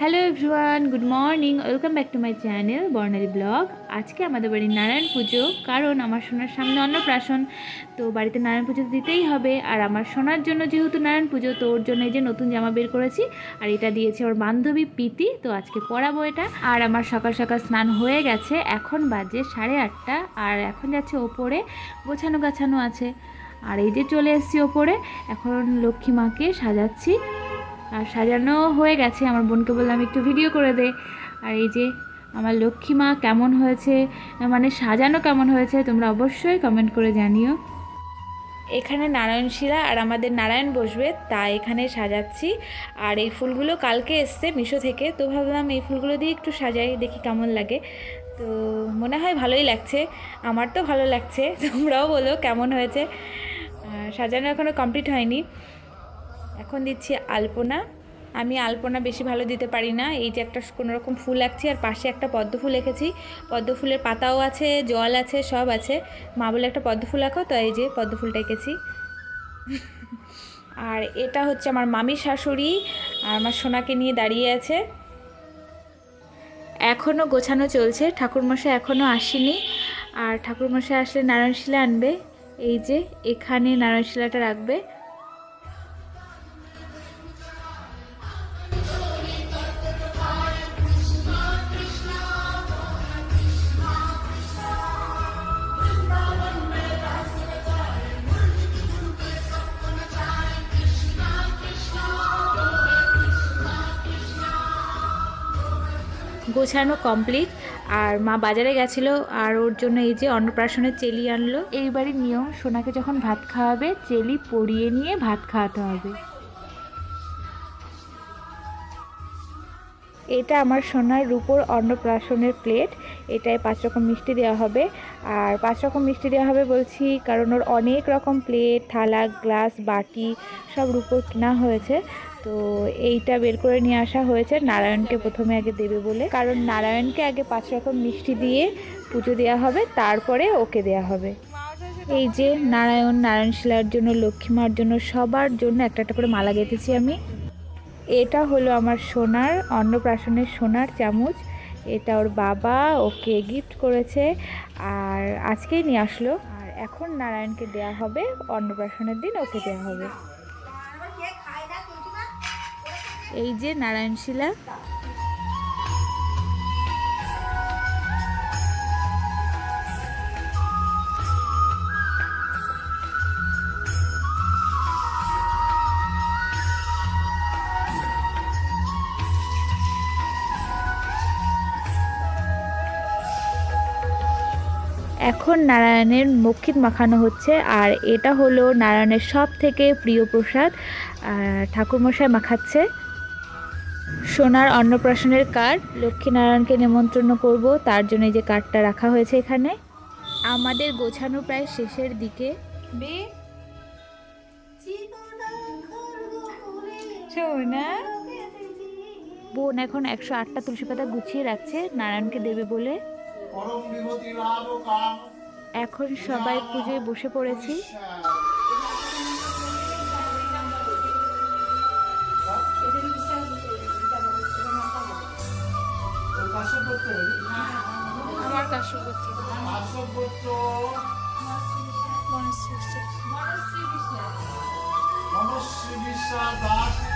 Hello everyone good morning welcome back to my channel Barnali blog আজকে আমাদের বাড়ির নারায়ণ পুজো, কারণ আমার সোনার সামনে অন্নপ্রাশন, তো বাড়িতে নারায়ণ পুজো দিতেই হবে। আর আমার সোনার জন্য যেহেতু নারায়ণ পুজো, তো ওর জন্য এই যে নতুন জামা বের করেছি, আর এটা দিয়েছে ওর বান্ধবী প্রীতি, তো আজকে পরাবো এটা। আর আমার সকাল সকাল স্নান হয়ে গেছে, এখন বাজে সাড়ে আটটা, আর এখন যাচ্ছে ওপরে গোছানো গাছানো আছে। আর এই যে চলে এসেছি ওপরে, এখন লক্ষ্মী মাকে সাজাচ্ছি। আর সাজানো হয়ে গেছে। আমার বোনকে বললাম, একটু ভিডিও করে দে। আর এই যে আমার লক্ষ্মী মা কেমন হয়েছে মানে সাজানো কেমন হয়েছে, তোমরা অবশ্যই কমেন্ট করে জানিও। এখানে নারায়ণ শিলা আর আমাদের নারায়ণ বসবে, তা এখানে সাজাচ্ছি। আর এই ফুলগুলো কালকে এসছে মিশো থেকে, তো ভাবলাম এই ফুলগুলো দিয়ে একটু সাজাই, দেখি কেমন লাগে। তো মনে হয় ভালোই লাগছে, আমার তো ভালো লাগছে, তোমরাও বলো কেমন হয়েছে। সাজানো এখনও কমপ্লিট হয়নি। এখন দিচ্ছি আলপনা। আমি আলপনা বেশি ভালো দিতে পারি না। এই যে একটা কোনো রকম ফুল আঁকছি আর পাশে একটা পদ্ম ফুল এঁকেছি। পদ্ম ফুলের পাতাও আছে, জল আছে, সব আছে। মা বলে একটা পদ্ম ফুল আঁকো, তো এই যে পদ্ম ফুলটা এঁকেছি। আর এটা হচ্ছে আমার মামি শাশুড়ি আর আমার সোনাকে নিয়ে দাঁড়িয়ে আছে। এখনও গোছানো চলছে। ঠাকুরমশাই এখনও আসেনি। আর ঠাকুরমশাই আসলে নারায়ণশিলা আনবে। এই যে এখানে নারায়ণশিলাটা রাখবে। গোছানো কমপ্লিট আর মা বাজারে গেছিল আর ওর জন্য এই যে অন্নপ্রাশনের চেলি আনলো। এই বাড়ির নিয়ম, সোনাকে যখন ভাত খাওয়াবে, চেলি পরিয়ে নিয়ে ভাত খাওয়াতে হবে। এটা আমার সোনার রূপোর অন্নপ্রাশনের প্লেট। এটায় পাঁচ রকম মিষ্টি দেওয়া হবে। আর পাঁচ রকম মিষ্টি দেওয়া হবে বলছি, কারণ ওর অনেক রকম প্লেট, থালা, গ্লাস, বাটি, সব রূপোর কেনা হয়েছে। তো এইটা বের করে নিয়ে আসা হয়েছে নারায়ণকে প্রথমে আগে দেবে বলে। কারণ নারায়ণকে আগে পাঁচ রকম মিষ্টি দিয়ে পুজো দেওয়া হবে, তারপরে ওকে দেওয়া হবে। এই যে নারায়ণ নারায়ণ শিলার জন্য, লক্ষ্মীমার জন্য সবার জন্য একটা একটা করে মালা গেঁথেছি আমি। এটা হলো আমার সোনার অন্নপ্রাশনের সোনার চামচ। এটা ওর বাবা ওকে গিফট করেছে আর আজকেই নিয়ে আসলো। আর এখন নারায়ণকে দেয়া হবে অন্নপ্রাশনের দিন ওকে দেয়া হবে। এই যে নারায়ণ এখন নারায়ণের মক্ষিত মাখানো হচ্ছে আর এটা হলো নারায়ণের সব থেকে প্রিয় প্রসাদ ঠাকুরমশাই মাখাচ্ছে। সোনার অন্নপ্রাশনের কার্ড লক্ষ্মীনারায়ণকে নিমন্ত্রণ করব তার জন্য এই যে কার্ডটা রাখা হয়েছে এখানে। আমাদের গোছানো প্রায় শেষের দিকে। সোনা? বোন এখন একশো আটটা তুলসী পাতা গুছিয়ে রাখছে নারায়ণকে দেবে বলে। এখন সবাই পুজোয় বসে পড়েছি আমার কাশ্যপত্র আশ্বপত্র বনশ্রী মনশ্রী বিশ্বাস দাস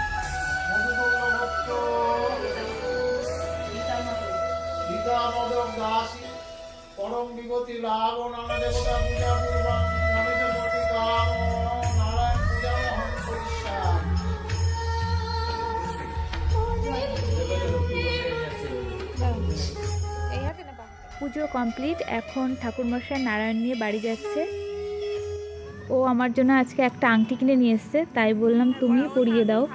পূজা কমপ্লিট। এখন ঠাকুরমশাই নারায়ণ নিয়ে বাড়ি যাচ্ছে। ও আমার জন্য আজকে একটা আংটি কিনে নিয়ে এসছে, তাই বললাম তুমি পরিয়ে দাও।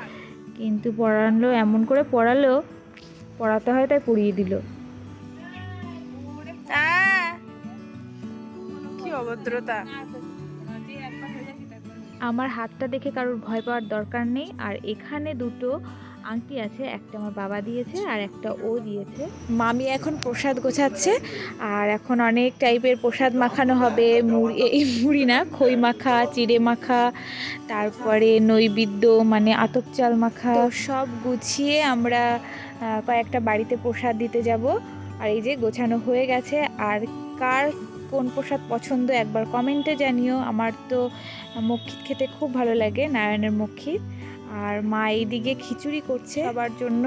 কিন্তু পড়ালো এমন করে পড়ালো পড়াতে হয় তাই পরিয়ে দিল। অভদ্রতা। আমার হাতটা দেখে কারোর ভয় পাওয়ার দরকার নেই আর এখানে দুটো আংটি আছে একটা আমার বাবা দিয়েছে আর একটা ও দিয়েছে। মামি এখন প্রসাদ গোছাচ্ছে আর এখন অনেক টাইপের প্রসাদ মাখানো হবে মুড়ি এই মুড়ি না খই মাখা চিড়ে মাখা তারপরে নৈবেদ্য মানে আতপ চাল মাখা। সব গুছিয়ে আমরা কয়েকটা বাড়িতে প্রসাদ দিতে যাব। আর এই যে গোছানো হয়ে গেছে, আর কার কোন প্রসাদ পছন্দ একবার কমেন্টে জানিও। আমার তো মক্ষিত খেতে খুব ভালো লাগে নারায়ণের মক্ষিত আর মা এইদিকে খিচুড়ি করছে সবার জন্য।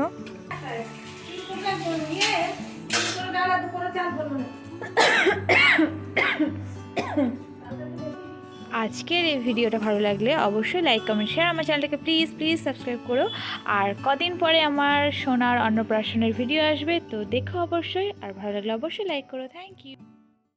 আজকের এই ভিডিওটা ভালো লাগলে অবশ্যই লাইক কমেন্ট শেয়ার আমার চ্যানেলটাকে প্লিজ প্লিজ সাবস্ক্রাইব করো। আর কদিন পরে আমার সোনার অন্নপ্রাশনের ভিডিও আসবে, তো দেখো অবশ্যই। আর ভালো লাগলে অবশ্যই লাইক করো। Thank you